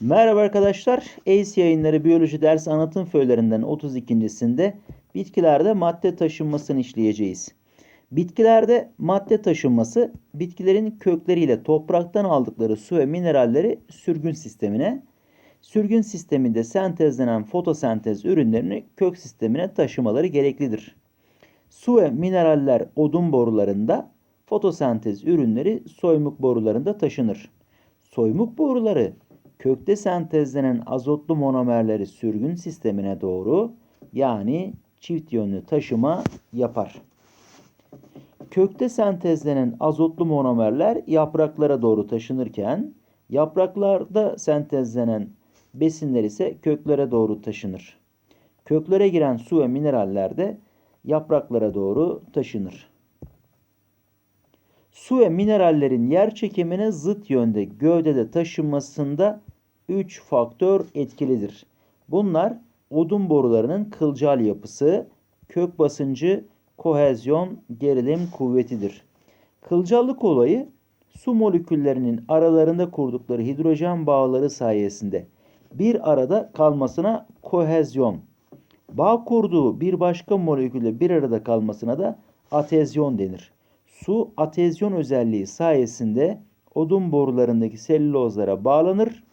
Merhaba arkadaşlar. ACE yayınları biyoloji ders anlatım föylerinden 32.sinde bitkilerde madde taşınmasını işleyeceğiz. Bitkilerde madde taşınması bitkilerin kökleriyle topraktan aldıkları su ve mineralleri sürgün sistemine, sürgün sisteminde sentezlenen fotosentez ürünlerini kök sistemine taşımaları gereklidir. Su ve mineraller odun borularında, fotosentez ürünleri soymuk borularında taşınır. Soymuk boruları kökte sentezlenen azotlu monomerleri sürgün sistemine doğru yani çift yönlü taşıma yapar. Kökte sentezlenen azotlu monomerler yapraklara doğru taşınırken yapraklarda sentezlenen besinler ise köklere doğru taşınır. Köklere giren su ve mineraller de yapraklara doğru taşınır. Su ve minerallerin yer çekimine zıt yönde gövdede taşınmasında 3 faktör etkilidir. Bunlar odun borularının kılcal yapısı, kök basıncı, kohezyon, gerilim kuvvetidir. Kılcallık olayı su moleküllerinin aralarında kurdukları hidrojen bağları sayesinde bir arada kalmasına kohezyon, bağ kurduğu bir başka molekülle bir arada kalmasına da atezyon denir. Su atezyon özelliği sayesinde odun borularındaki selülozlara bağlanır.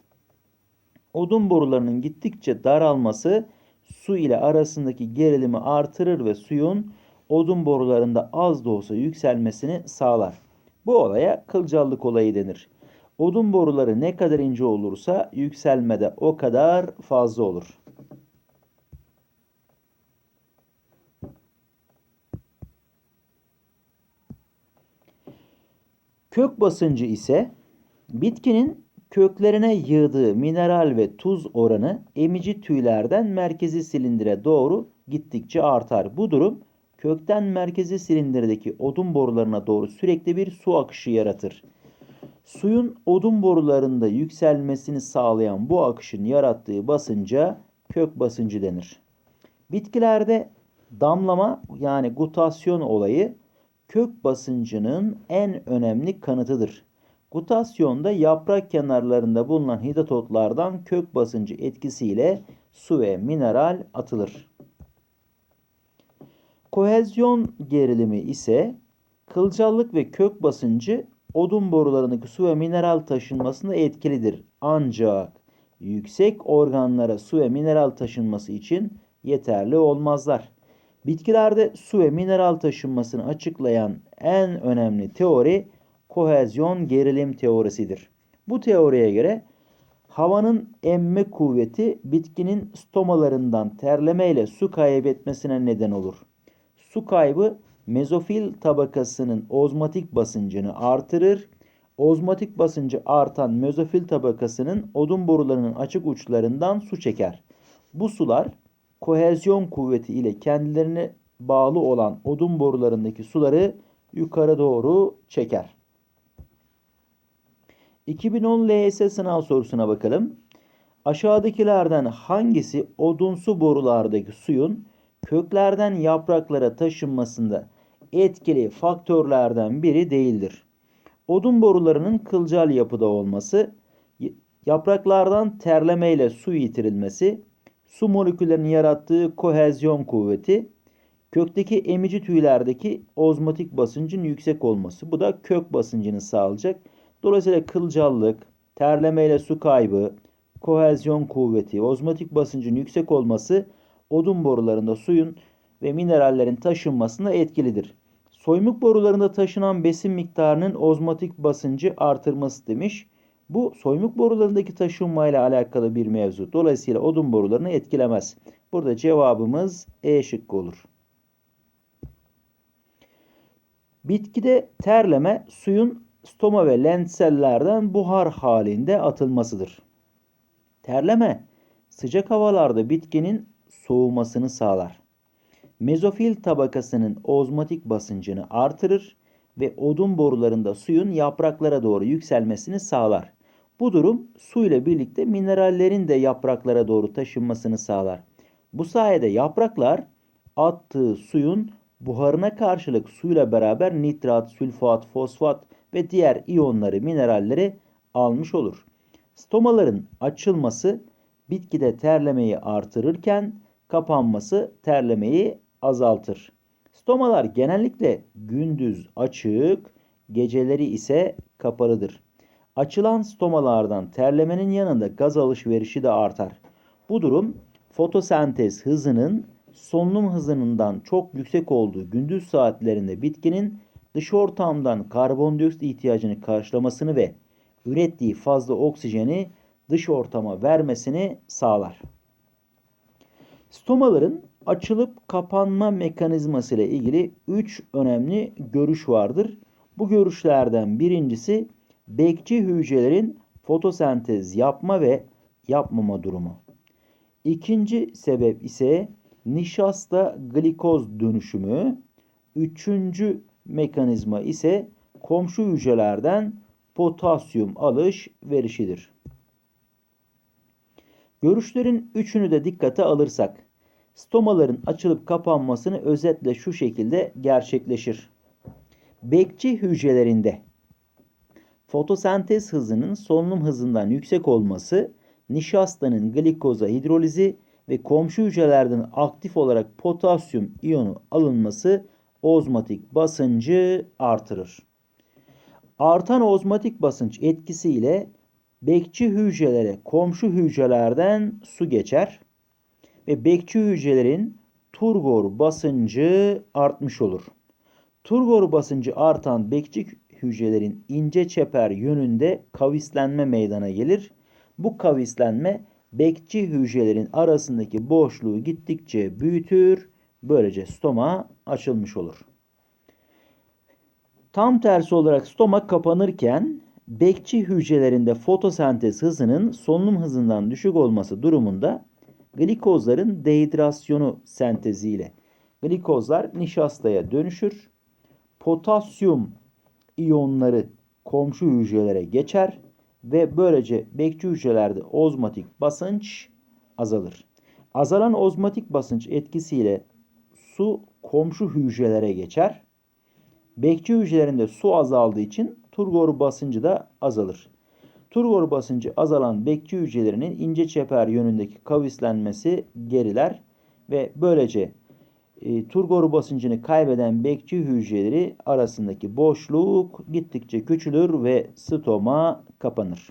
Odun borularının gittikçe daralması su ile arasındaki gerilimi artırır ve suyun odun borularında az da olsa yükselmesini sağlar. Bu olaya kılcallık olayı denir. Odun boruları ne kadar ince olursa yükselmede o kadar fazla olur. Kök basıncı ise bitkinin köklerine yığdığı mineral ve tuz oranı emici tüylerden merkezi silindire doğru gittikçe artar. Bu durum kökten merkezi silindirdeki odun borularına doğru sürekli bir su akışı yaratır. Suyun odun borularında yükselmesini sağlayan bu akışın yarattığı basınca kök basıncı denir. Bitkilerde damlama yani gutasyon olayı kök basıncının en önemli kanıtıdır. Gutasyonda yaprak kenarlarında bulunan hidatotlardan kök basıncı etkisiyle su ve mineral atılır. Kohezyon gerilimi ise kılcallık ve kök basıncı odun borularındaki su ve mineral taşınmasında etkilidir. Ancak yüksek organlara su ve mineral taşınması için yeterli olmazlar. Bitkilerde su ve mineral taşınmasını açıklayan en önemli teori kohezyon gerilim teorisidir. Bu teoriye göre havanın emme kuvveti bitkinin stomalarından terleme ile su kaybetmesine neden olur. Su kaybı mezofil tabakasının ozmotik basıncını artırır. Ozmotik basıncı artan mezofil tabakasının odun borularının açık uçlarından su çeker. Bu sular kohezyon kuvveti ile kendilerine bağlı olan odun borularındaki suları yukarı doğru çeker. 2010 LYS sınav sorusuna bakalım. Aşağıdakilerden hangisi odunsu borulardaki suyun köklerden yapraklara taşınmasında etkili faktörlerden biri değildir? Odun borularının kılcal yapıda olması, yapraklardan terlemeyle su yitirilmesi, su moleküllerinin yarattığı kohezyon kuvveti, kökteki emici tüylerdeki ozmotik basıncın yüksek olması. Bu da kök basıncını sağlayacak. Dolayısıyla kılcallık, terlemeyle su kaybı, kohezyon kuvveti, ozmotik basıncın yüksek olması odun borularında suyun ve minerallerin taşınmasına etkilidir. Soymuk borularında taşınan besin miktarının ozmotik basıncı artırması demiş. Bu soymuk borularındaki taşınmayla alakalı bir mevzu. Dolayısıyla odun borularını etkilemez. Burada cevabımız E şıkkı olur. Bitkide terleme suyun stoma ve lentsellerden buhar halinde atılmasıdır. Terleme sıcak havalarda bitkinin soğumasını sağlar. Mezofil tabakasının ozmotik basıncını artırır ve odun borularında suyun yapraklara doğru yükselmesini sağlar. Bu durum su ile birlikte minerallerin de yapraklara doğru taşınmasını sağlar. Bu sayede yapraklar attığı suyun buharına karşılık suyla beraber nitrat, sülfat, fosfat ve diğer iyonları, mineralleri almış olur. Stomaların açılması bitkide terlemeyi artırırken kapanması terlemeyi azaltır. Stomalar genellikle gündüz açık, geceleri ise kapalıdır. Açılan stomalardan terlemenin yanında gaz alışverişi de artar. Bu durum fotosentez hızının solunum hızından çok yüksek olduğu gündüz saatlerinde bitkinin dış ortamdan karbondioksit ihtiyacını karşılamasını ve ürettiği fazla oksijeni dış ortama vermesini sağlar. Stomaların açılıp kapanma mekanizması ile ilgili 3 önemli görüş vardır. Bu görüşlerden birincisi bekçi hücrelerin fotosentez yapma ve yapmama durumu. İkinci sebep ise nişasta glikoz dönüşümü. Üçüncü mekanizma ise komşu hücrelerden potasyum alış verişidir. Görüşlerin üçünü de dikkate alırsak, stomaların açılıp kapanmasını özetle şu şekilde gerçekleşir. Bekçi hücrelerinde fotosentez hızının solunum hızından yüksek olması, nişastanın glikoza hidrolizi ve komşu hücrelerden aktif olarak potasyum iyonu alınması ozmotik basıncı artırır. Artan ozmotik basınç etkisiyle bekçi hücrelere komşu hücrelerden su geçer ve bekçi hücrelerin turgor basıncı artmış olur. Turgor basıncı artan bekçi hücrelerin ince çeper yönünde kavislenme meydana gelir. Bu kavislenme bekçi hücrelerin arasındaki boşluğu gittikçe büyütür. Böylece stoma açılmış olur. Tam tersi olarak stoma kapanırken bekçi hücrelerinde fotosentez hızının solunum hızından düşük olması durumunda glikozların dehidrasyonu senteziyle glikozlar nişastaya dönüşür. Potasyum iyonları komşu hücrelere geçer ve böylece bekçi hücrelerde ozmotik basınç azalır. Azalan ozmotik basınç etkisiyle su komşu hücrelere geçer. Bekçi hücrelerinde su azaldığı için turgor basıncı da azalır. Turgor basıncı azalan bekçi hücrelerinin ince çeper yönündeki kavislenmesi geriler ve böylece e, turgor basıncını kaybeden bekçi hücreleri arasındaki boşluk gittikçe küçülür ve stoma kapanır.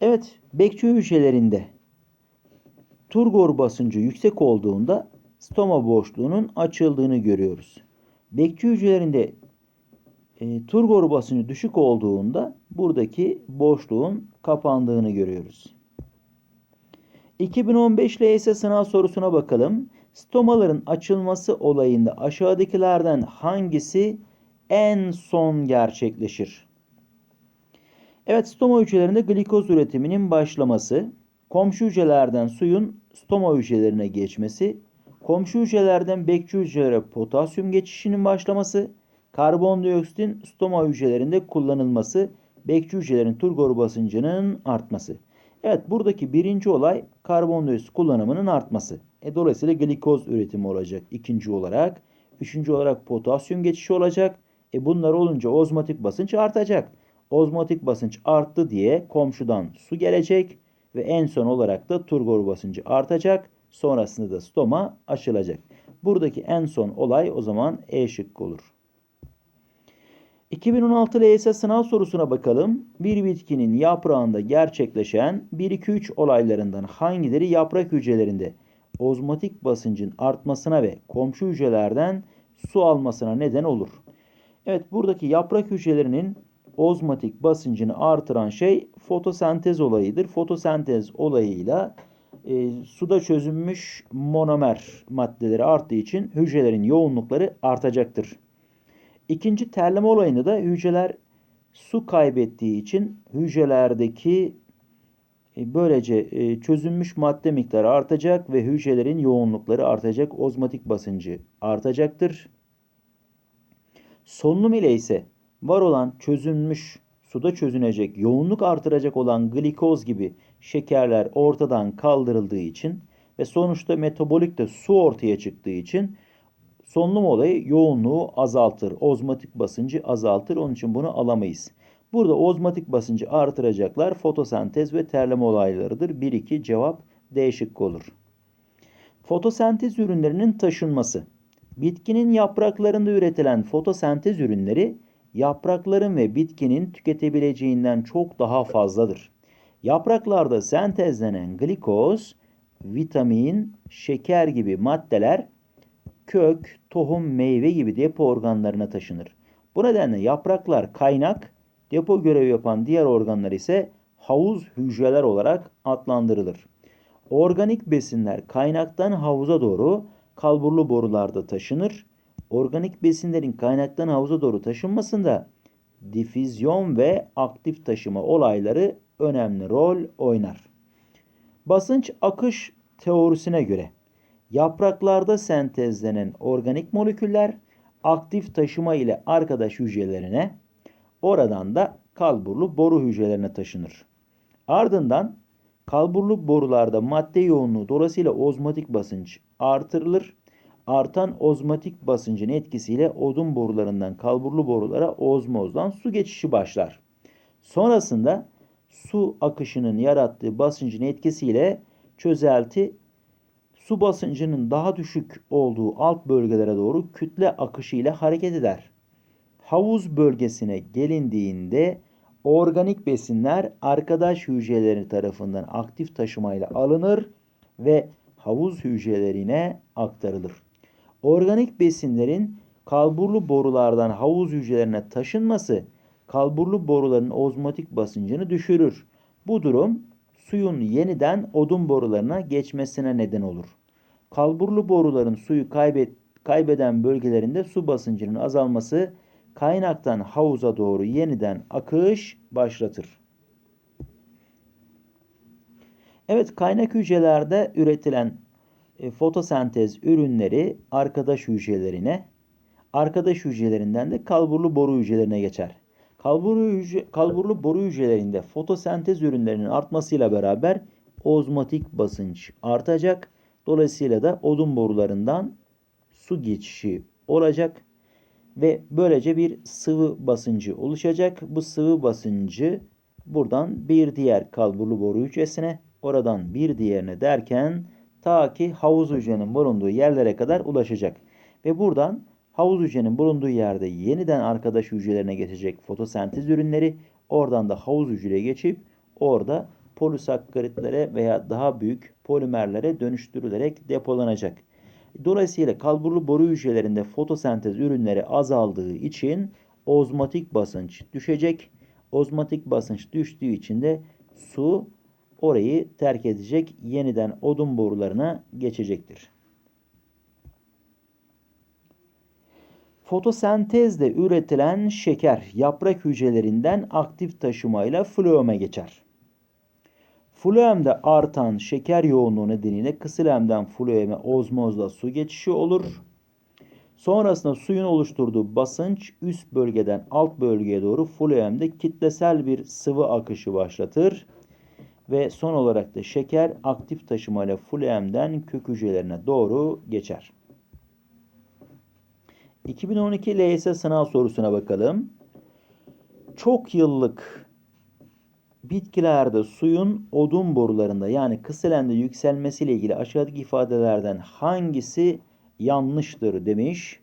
Evet, bekçi hücrelerinde turgor basıncı yüksek olduğunda stoma boşluğunun açıldığını görüyoruz. Bekçi hücrelerinde e, turgor basıncı düşük olduğunda buradaki boşluğun kapandığını görüyoruz. 2015 LYS sınav sorusuna bakalım. Stomaların açılması olayında aşağıdakilerden hangisi en son gerçekleşir? Evet stoma hücrelerinde glikoz üretiminin başlaması, komşu hücrelerden suyun stoma hücrelerine geçmesi, komşu hücrelerden bekçi hücrelere potasyum geçişinin başlaması, karbondioksitin stoma hücrelerinde kullanılması, bekçi hücrelerin turgor basıncının artması. Evet buradaki birinci olay karbondioksit kullanımının artması. E, dolayısıyla glikoz üretimi olacak ikinci olarak. Üçüncü olarak potasyum geçişi olacak. E, bunlar olunca ozmotik basınç artacak. Ozmotik basınç arttı diye komşudan su gelecek ve en son olarak da turgor basıncı artacak. Sonrasında da stoma açılacak. Buradaki en son olay o zaman E şıkkı olur. 2016 LYS sınav sorusuna bakalım. Bir bitkinin yaprağında gerçekleşen 1-2-3 olaylarından hangileri yaprak hücrelerinde ozmotik basıncın artmasına ve komşu hücrelerden su almasına neden olur? Evet buradaki yaprak hücrelerinin ozmotik basıncını artıran şey fotosentez olayıdır. Fotosentez olayıyla e, suda çözünmüş monomer maddeleri arttığı için hücrelerin yoğunlukları artacaktır. İkinci terleme olayında da hücreler su kaybettiği için hücrelerdeki e, böylece e, çözünmüş madde miktarı artacak ve hücrelerin yoğunlukları artacak. Ozmotik basıncı artacaktır. Solunum ile ise var olan çözünmüş suda çözünecek, yoğunluk artıracak olan glikoz gibi şekerler ortadan kaldırıldığı için ve sonuçta metabolik de su ortaya çıktığı için solunum olayı yoğunluğu azaltır. Ozmotik basıncı azaltır. Onun için bunu alamayız. Burada ozmotik basıncı artıracaklar fotosentez ve terleme olaylarıdır. 1-2 cevap D şıkkı olur. Fotosentez ürünlerinin taşınması. Bitkinin yapraklarında üretilen fotosentez ürünleri yaprakların ve bitkinin tüketebileceğinden çok daha fazladır. Yapraklarda sentezlenen glikoz, vitamin, şeker gibi maddeler kök, tohum, meyve gibi depo organlarına taşınır. Bu nedenle yapraklar kaynak, depo görevi yapan diğer organlar ise havuz hücreler olarak adlandırılır. Organik besinler kaynaktan havuza doğru kalburlu borularda taşınır. Organik besinlerin kaynaktan havuza doğru taşınmasında difüzyon ve aktif taşıma olayları önemli rol oynar. Basınç akış teorisine göre yapraklarda sentezlenen organik moleküller aktif taşıma ile arkadaş hücrelerine, oradan da kalburlu boru hücrelerine taşınır. Ardından kalburlu borularda madde yoğunluğu dolayısıyla ozmotik basınç artırılır. Artan ozmotik basıncın etkisiyle odun borularından kalburlu borulara ozmozdan su geçişi başlar. Sonrasında su akışının yarattığı basıncın etkisiyle çözelti su basıncının daha düşük olduğu alt bölgelere doğru kütle akışı ile hareket eder. Havuz bölgesine gelindiğinde organik besinler arkadaş hücreleri tarafından aktif taşımayla alınır ve havuz hücrelerine aktarılır. Organik besinlerin kalburlu borulardan havuz hücrelerine taşınması kalburlu boruların ozmotik basıncını düşürür. Bu durum suyun yeniden odun borularına geçmesine neden olur. Kalburlu boruların suyu kaybet, kaybeden bölgelerinde su basıncının azalması kaynaktan havuza doğru yeniden akış başlatır. Evet kaynak hücrelerde üretilen e, fotosentez ürünleri arkadaş hücrelerine, arkadaş hücrelerinden de kalburlu boru hücrelerine geçer. Kalburlu, hücre, kalburlu boru hücrelerinde fotosentez ürünlerinin artmasıyla beraber ozmotik basınç artacak. Dolayısıyla da odun borularından su geçişi olacak ve böylece bir sıvı basıncı oluşacak. Bu sıvı basıncı buradan bir diğer kalburlu boru hücresine, oradan bir diğerine derken ta ki havuz hücrenin bulunduğu yerlere kadar ulaşacak. Ve buradan havuz hücrenin bulunduğu yerde yeniden arkadaş hücrelerine geçecek fotosentez ürünleri, oradan da havuz hücreye geçip orada polisakkaritlere veya daha büyük polimerlere dönüştürülerek depolanacak. Dolayısıyla kalburlu boru hücrelerinde fotosentez ürünleri azaldığı için ozmotik basınç düşecek. Ozmotik basınç düştüğü için de su orayı terk edecek, yeniden odun borularına geçecektir. Fotosentezle üretilen şeker yaprak hücrelerinden aktif taşımayla floeme geçer. Floemde artan şeker yoğunluğu nedeniyle kısilemden floeme ozmozla su geçişi olur. Sonrasında suyun oluşturduğu basınç üst bölgeden alt bölgeye doğru floemde kitlesel bir sıvı akışı başlatır. Ve son olarak da şeker aktif taşımayla floemden kök hücrelerine doğru geçer. 2012 LYS sınav sorusuna bakalım. Çok yıllık bitkilerde suyun odun borularında yani kısilende yükselmesiyle ilgili aşağıdaki ifadelerden hangisi yanlıştır demiş.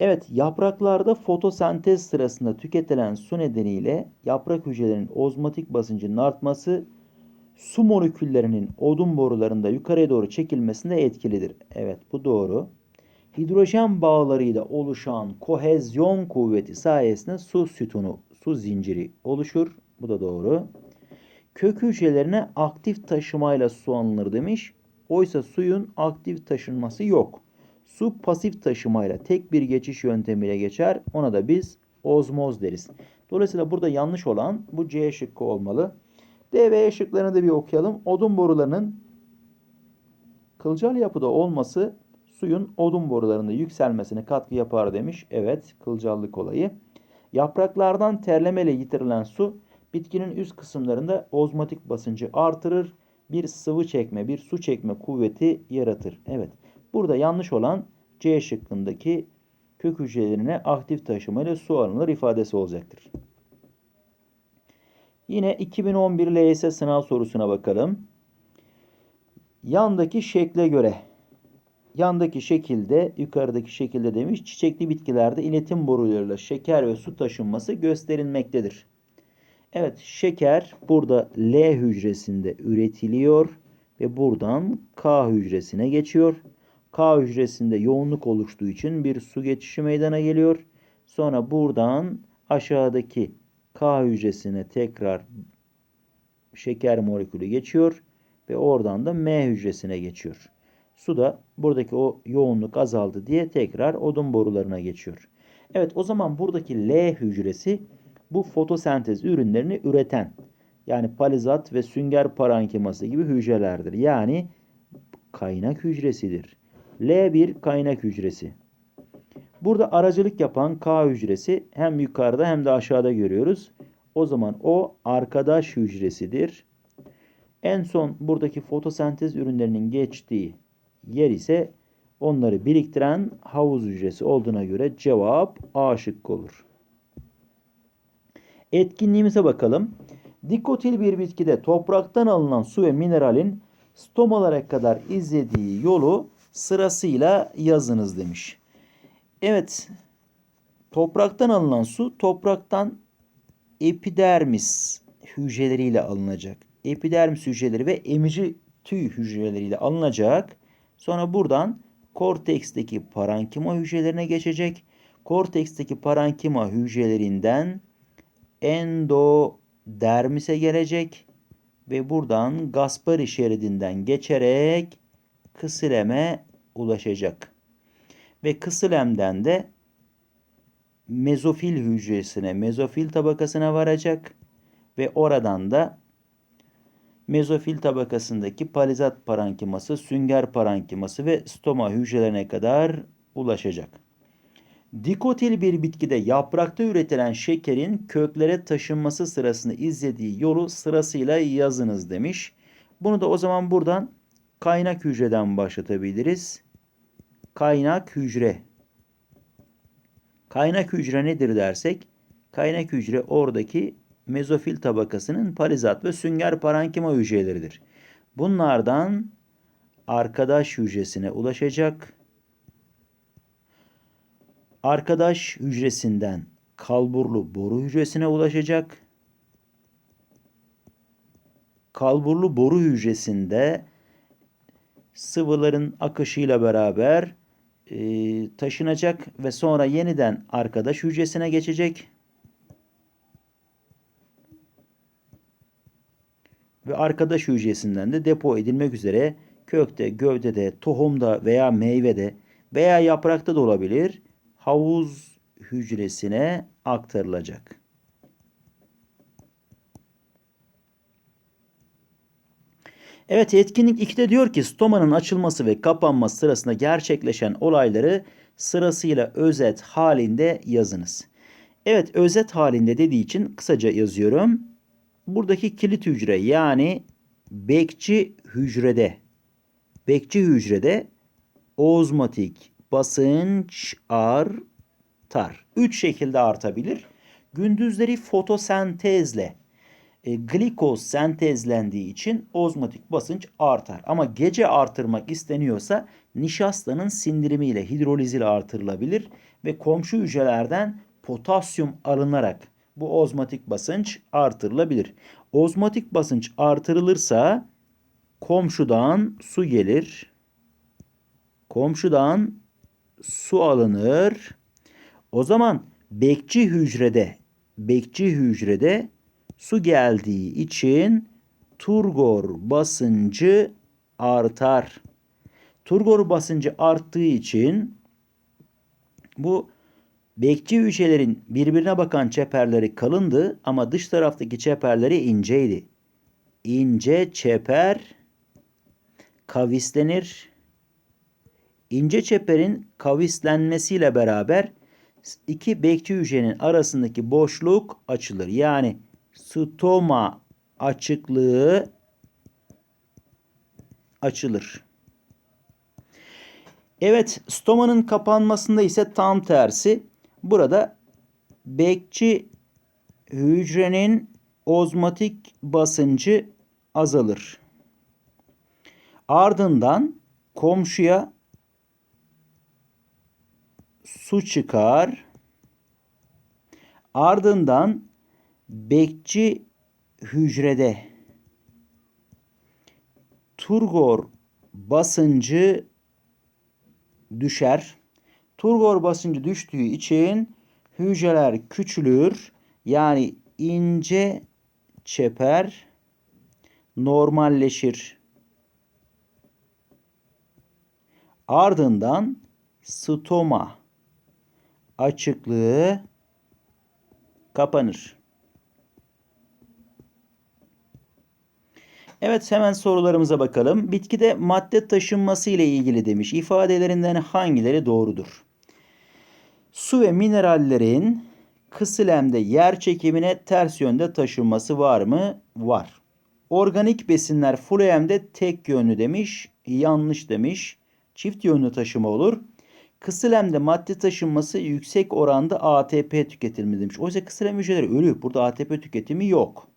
Evet yapraklarda fotosentez sırasında tüketilen su nedeniyle yaprak hücrelerinin ozmotik basıncının artması su moleküllerinin odun borularında yukarıya doğru çekilmesinde etkilidir. Evet bu doğru. Hidrojen bağlarıyla oluşan kohezyon kuvveti sayesinde su sütunu, su zinciri oluşur. Bu da doğru. Kök hücrelerine aktif taşımayla su alınır demiş. Oysa suyun aktif taşınması yok. Su pasif taşımayla tek bir geçiş yöntemiyle geçer. Ona da biz ozmoz deriz. Dolayısıyla burada yanlış olan bu C şıkkı olmalı. D ve E şıklarını da bir okuyalım. Odun borularının kılcal yapıda olması suyun odun borularında yükselmesine katkı yapar demiş. Evet, kılcallık olayı. Yapraklardan terlemeyle yitirilen su bitkinin üst kısımlarında ozmotik basıncı artırır. Bir sıvı çekme, bir su çekme kuvveti yaratır. Evet. Burada yanlış olan C şıkkındaki kök hücrelerine aktif taşımayla su alınır ifadesi olacaktır. Yine 2011 LYS sınav sorusuna bakalım. Yandaki şekle göre yandaki şekilde yukarıdaki şekilde demiş çiçekli bitkilerde iletim borularıyla şeker ve su taşınması gösterilmektedir. Evet şeker burada L hücresinde üretiliyor ve buradan K hücresine geçiyor. K hücresinde yoğunluk oluştuğu için bir su geçişi meydana geliyor. Sonra buradan aşağıdaki K hücresine tekrar şeker molekülü geçiyor ve oradan da M hücresine geçiyor. Su da buradaki o yoğunluk azaldı diye tekrar odun borularına geçiyor. Evet o zaman buradaki L hücresi bu fotosentez ürünlerini üreten yani palizat ve sünger parenkiması gibi hücrelerdir. Yani kaynak hücresidir. L1 kaynak hücresi. Burada aracılık yapan K hücresi hem yukarıda hem de aşağıda görüyoruz. O zaman o arkadaş hücresidir. En son buradaki fotosentez ürünlerinin geçtiği yer ise onları biriktiren havuz hücresi olduğuna göre cevap A şıkkı olur. Etkinliğimize bakalım. Dikotil bir bitkide topraktan alınan su ve mineralin stomalara kadar izlediği yolu sırasıyla yazınız demiş. Evet, topraktan alınan su topraktan epidermis hücreleriyle alınacak. Epidermis hücreleri ve emici tüy hücreleriyle alınacak. Sonra buradan korteksteki parankima hücrelerine geçecek. Korteksteki parankima hücrelerinden endodermise gelecek ve buradan Gaspari şeridinden geçerek kısileme ulaşacak. Ve kısilemden de mezofil hücresine, mezofil tabakasına varacak ve oradan da mezofil tabakasındaki palizat parankiması, sünger parankiması ve stoma hücrelerine kadar ulaşacak. Dikotil bir bitkide yaprakta üretilen şekerin köklere taşınması sırasında izlediği yolu sırasıyla yazınız demiş. Bunu da o zaman buradan kaynak hücreden başlatabiliriz. Kaynak hücre. Kaynak hücre nedir dersek, kaynak hücre oradaki mezofil tabakasının palizat ve sünger parankima hücreleridir. Bunlardan arkadaş hücresine ulaşacak. Arkadaş hücresinden kalburlu boru hücresine ulaşacak. Kalburlu boru hücresinde sıvıların akışıyla beraber e, taşınacak ve sonra yeniden arkadaş hücresine geçecek. Ve arkadaş hücresinden de depo edilmek üzere kökte, gövdede, tohumda veya meyvede veya yaprakta da olabilir havuz hücresine aktarılacak. Evet etkinlik 2'de diyor ki stomanın açılması ve kapanması sırasında gerçekleşen olayları sırasıyla özet halinde yazınız. Evet özet halinde dediği için kısaca yazıyorum. Buradaki kilit hücre yani bekçi hücrede bekçi hücrede ozmotik basınç artar. Üç şekilde artabilir. Gündüzleri fotosentezle e, glikoz sentezlendiği için ozmotik basınç artar. Ama gece artırmak isteniyorsa nişastanın sindirimiyle hidroliz ile artırılabilir ve komşu hücrelerden potasyum alınarak bu ozmotik basınç artırılabilir. Ozmotik basınç artırılırsa komşudan su gelir. Komşudan su alınır. O zaman bekçi hücrede bekçi hücrede su geldiği için turgor basıncı artar. Turgor basıncı arttığı için bu bekçi hücrelerin birbirine bakan çeperleri kalındı ama dış taraftaki çeperleri inceydi. İnce çeper kavislenir. İnce çeperin kavislenmesiyle beraber iki bekçi hücrenin arasındaki boşluk açılır. Yani stoma açıklığı açılır. Evet, stomanın kapanmasında ise tam tersi. Burada bekçi hücrenin ozmotik basıncı azalır. Ardından komşuya su çıkar. Ardından bekçi hücrede turgor basıncı düşer. Turgor basıncı düştüğü için hücreler küçülür. Yani ince çeper normalleşir. Ardından stoma açıklığı kapanır. Evet hemen sorularımıza bakalım. Bitkide madde taşınması ile ilgili demiş. İfadelerinden hangileri doğrudur? Su ve minerallerin kısılemde yer çekimine ters yönde taşınması var mı? Var. Organik besinler fluemde tek yönlü demiş. Yanlış demiş. Çift yönlü taşıma olur. Kısılemde madde taşınması yüksek oranda ATP tüketilmi demiş. Oysa kısılem hücreleri ölü. Burada ATP tüketimi yok.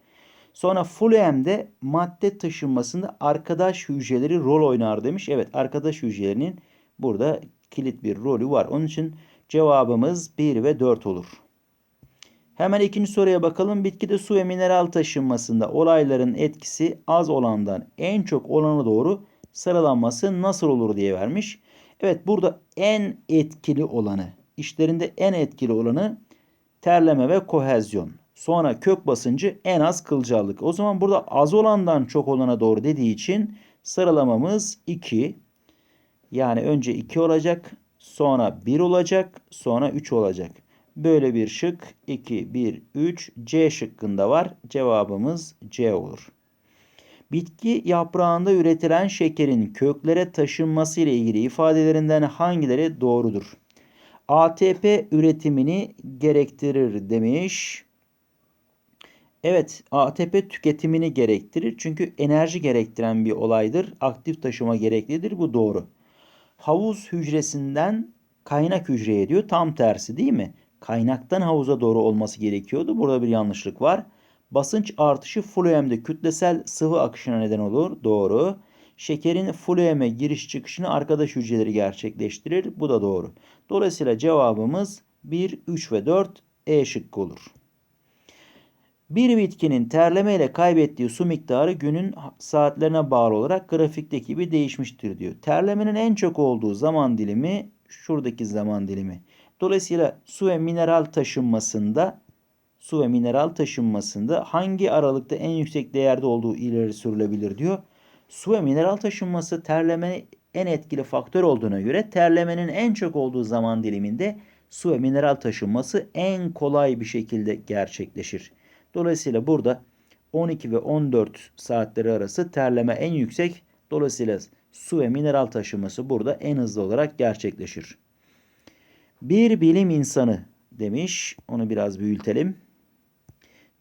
Sonra fluemde madde taşınmasında arkadaş hücreleri rol oynar demiş. Evet arkadaş hücrelerinin burada kilit bir rolü var. Onun için cevabımız 1 ve 4 olur. Hemen ikinci soruya bakalım. Bitkide su ve mineral taşınmasında olayların etkisi az olandan en çok olana doğru sıralanması nasıl olur diye vermiş. Evet burada en etkili olanı, işlerinde en etkili olanı terleme ve kohezyon. Sonra kök basıncı en az kılcallık. O zaman burada az olandan çok olana doğru dediği için sıralamamız 2. Yani önce 2 olacak, sonra 1 olacak, sonra 3 olacak. Böyle bir şık 2, 1, 3 C şıkkında var. Cevabımız C olur. Bitki yaprağında üretilen şekerin köklere taşınması ile ilgili ifadelerinden hangileri doğrudur? ATP üretimini gerektirir demiş. Evet, ATP tüketimini gerektirir. Çünkü enerji gerektiren bir olaydır. Aktif taşıma gereklidir. Bu doğru. Havuz hücresinden kaynak hücreye diyor. Tam tersi değil mi? Kaynaktan havuza doğru olması gerekiyordu. Burada bir yanlışlık var. Basınç artışı fluemde kütlesel sıvı akışına neden olur. Doğru. Şekerin flueme giriş çıkışını arkadaş hücreleri gerçekleştirir. Bu da doğru. Dolayısıyla cevabımız 1, 3 ve 4 E şıkkı olur. Bir bitkinin terleme ile kaybettiği su miktarı günün saatlerine bağlı olarak grafikteki gibi değişmiştir diyor. Terlemenin en çok olduğu zaman dilimi şuradaki zaman dilimi. Dolayısıyla su ve mineral taşınmasında su ve mineral taşınmasında hangi aralıkta en yüksek değerde olduğu ileri sürülebilir diyor. Su ve mineral taşınması terleme en etkili faktör olduğuna göre terlemenin en çok olduğu zaman diliminde su ve mineral taşınması en kolay bir şekilde gerçekleşir. Dolayısıyla burada 12 ve 14 saatleri arası terleme en yüksek. Dolayısıyla su ve mineral taşıması burada en hızlı olarak gerçekleşir. Bir bilim insanı demiş. Onu biraz büyütelim.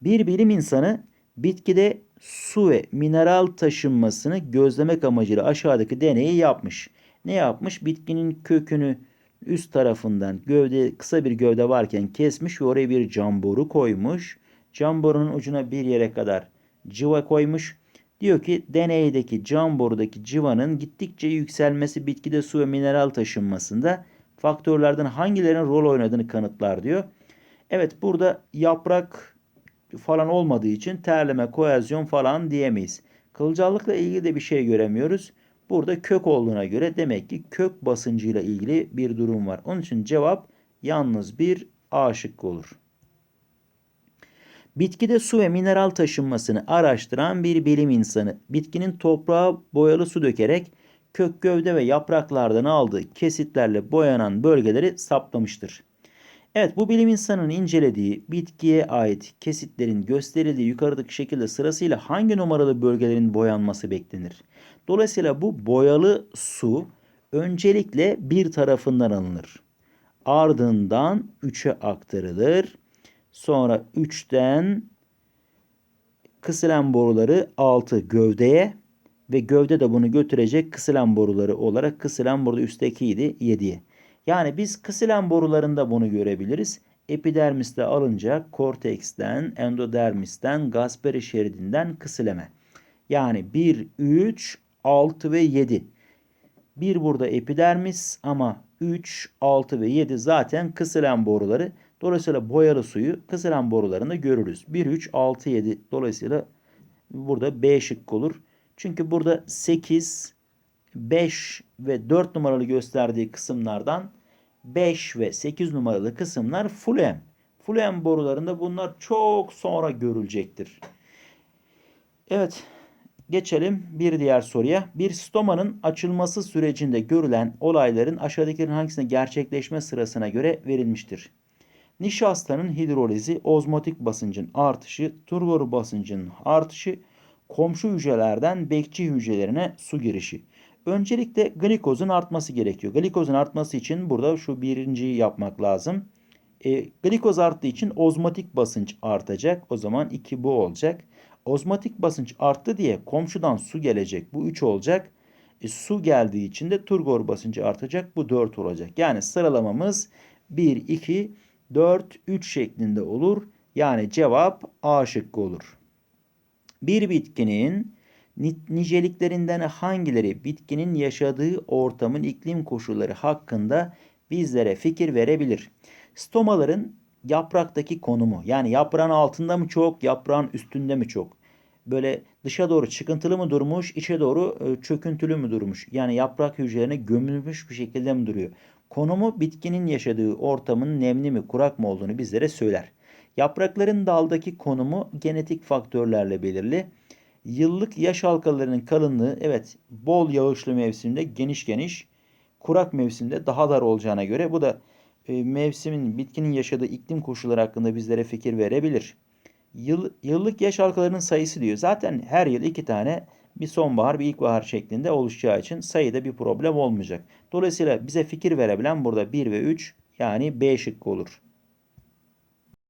Bir bilim insanı bitkide su ve mineral taşınmasını gözlemek amacıyla aşağıdaki deneyi yapmış. Ne yapmış? Bitkinin kökünü üst tarafından gövde kısa bir gövde varken kesmiş ve oraya bir cam boru koymuş. Cam borunun ucuna bir yere kadar cıva koymuş. Diyor ki deneydeki cam borudaki cıvanın gittikçe yükselmesi bitkide su ve mineral taşınmasında faktörlerden hangilerinin rol oynadığını kanıtlar diyor. Evet burada yaprak falan olmadığı için terleme, kohezyon falan diyemeyiz. Kılcallıkla ilgili de bir şey göremiyoruz. Burada kök olduğuna göre demek ki kök basıncıyla ilgili bir durum var. Onun için cevap yalnız bir A şıkkı olur. Bitkide su ve mineral taşınmasını araştıran bir bilim insanı bitkinin toprağa boyalı su dökerek kök gövde ve yapraklardan aldığı kesitlerle boyanan bölgeleri saptamıştır. Evet bu bilim insanının incelediği bitkiye ait kesitlerin gösterildiği yukarıdaki şekilde sırasıyla hangi numaralı bölgelerin boyanması beklenir? Dolayısıyla bu boyalı su öncelikle bir tarafından alınır. Ardından 3'e aktarılır. Sonra 3'ten kısılen boruları 6 gövdeye ve gövde de bunu götürecek kısılen boruları olarak kısılen burada üsttekiydi 7'ye. Yani biz kısılen borularında bunu görebiliriz. epidermiste alınacak korteksten, endodermisten, Gasperi şeridinden kısileme. Yani 1, 3, 6 ve 7. Bir burada epidermis ama 3, 6 ve 7 zaten kısılan boruları. Dolayısıyla boyalı suyu kısılan borularında görürüz. 1, 3, 6, 7. Dolayısıyla burada B şıkkı olur. Çünkü burada 8, 5 ve 4 numaralı gösterdiği kısımlardan 5 ve 8 numaralı kısımlar fulem. Fulem borularında bunlar çok sonra görülecektir. Evet, geçelim bir diğer soruya. Bir stomanın açılması sürecinde görülen olayların aşağıdakilerin hangisine gerçekleşme sırasına göre verilmiştir? Nişastanın hidrolizi, ozmotik basıncın artışı, turgor basıncının artışı, komşu hücrelerden bekçi hücrelerine su girişi. Öncelikle glikozun artması gerekiyor. Glikozun artması için burada şu birinciyi yapmak lazım. E, glikoz arttığı için ozmotik basınç artacak. O zaman 2 bu olacak. Ozmotik basınç arttı diye komşudan su gelecek. Bu 3 olacak. E, su geldiği için de turgor basıncı artacak. Bu 4 olacak. Yani sıralamamız 1, 2, 4, 3 şeklinde olur. Yani cevap A şıkkı olur. Bir bitkinin niceliklerinden hangileri bitkinin yaşadığı ortamın iklim koşulları hakkında bizlere fikir verebilir? Stomaların yapraktaki konumu yani yaprağın altında mı çok, yaprağın üstünde mi çok? Böyle dışa doğru çıkıntılı mı durmuş, içe doğru e, çöküntülü mü durmuş? Yani yaprak hücrelerine gömülmüş bir şekilde mi duruyor? Konumu bitkinin yaşadığı ortamın nemli mi, kurak mı olduğunu bizlere söyler. Yaprakların daldaki konumu genetik faktörlerle belirli. Yıllık yaş halkalarının kalınlığı evet bol yağışlı mevsimde geniş geniş, kurak mevsimde daha dar olacağına göre bu da e, mevsimin bitkinin yaşadığı iklim koşulları hakkında bizlere fikir verebilir. Yıl, yıllık yaş halkalarının sayısı diyor. Zaten her yıl iki tane bir sonbahar bir ilkbahar şeklinde oluşacağı için sayıda bir problem olmayacak. Dolayısıyla bize fikir verebilen burada 1 ve 3 yani B şıkkı olur.